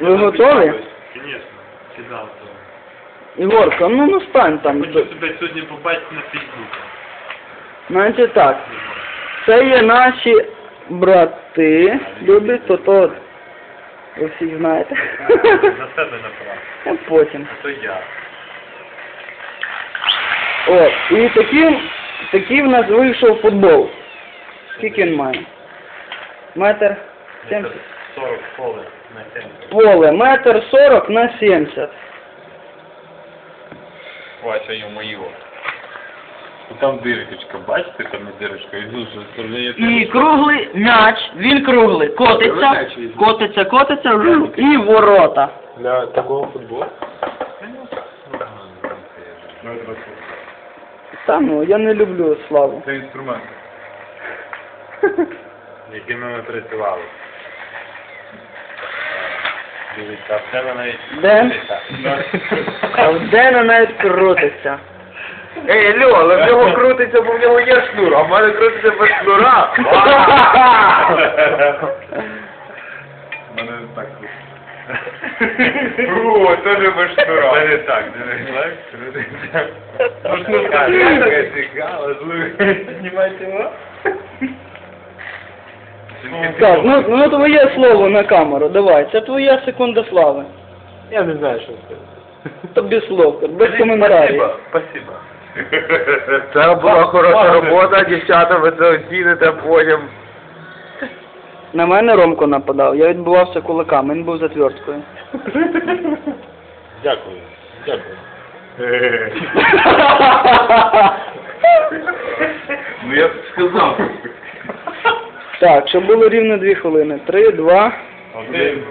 Ви готові? Звісно, кидав то. Ігорко, ну ну стань там. Хочу тебе сьогодні побачити на Фейсбуці. Значить так. Це є наші брати. Любі, то то. Ви всі знаєте. На себе направ. А потім. А то я. О, і такий, такий в нас вийшов футбол. Скільки він має? Метр сімдесят. 40 поле на 70. Поле, метр сорок на сімдесят. Вася йому його. Ну, Там дирочка, бачите, там є дирочка, і дуже сторони. І круглий м'яч, він круглий, котиться, котиться, котиться, і ворота. Для такого футболу? Та ну, я не люблю славу. Це інструмент. Якими ми працювали. Дивіться, а в тебе навіть... Де? Дивіться. А в Дена навіть крутиться. Ей, Льо, але в нього крутиться, бо в нього є шнур, а в мене крутиться без шнура. У мене так О, теж без шнура. Це не так, дивись. Крутиться. Ну, шнур Так, цікаво, слухай. Знімайте його. Так, ну, ну твоє слово на камеру, давай, це твоя секунда слави. Я не знаю, що це. Тобі слово, без коментарів. Спасибо. Це була хороша робота, дівчата, ви це оціните потім. На мене Ромко нападав, я відбувався кулаками, він був затверткою. Дякую. Дякую. Ну я б сказав. Так, щоб було рівно дві хвилини. Три, два. Один.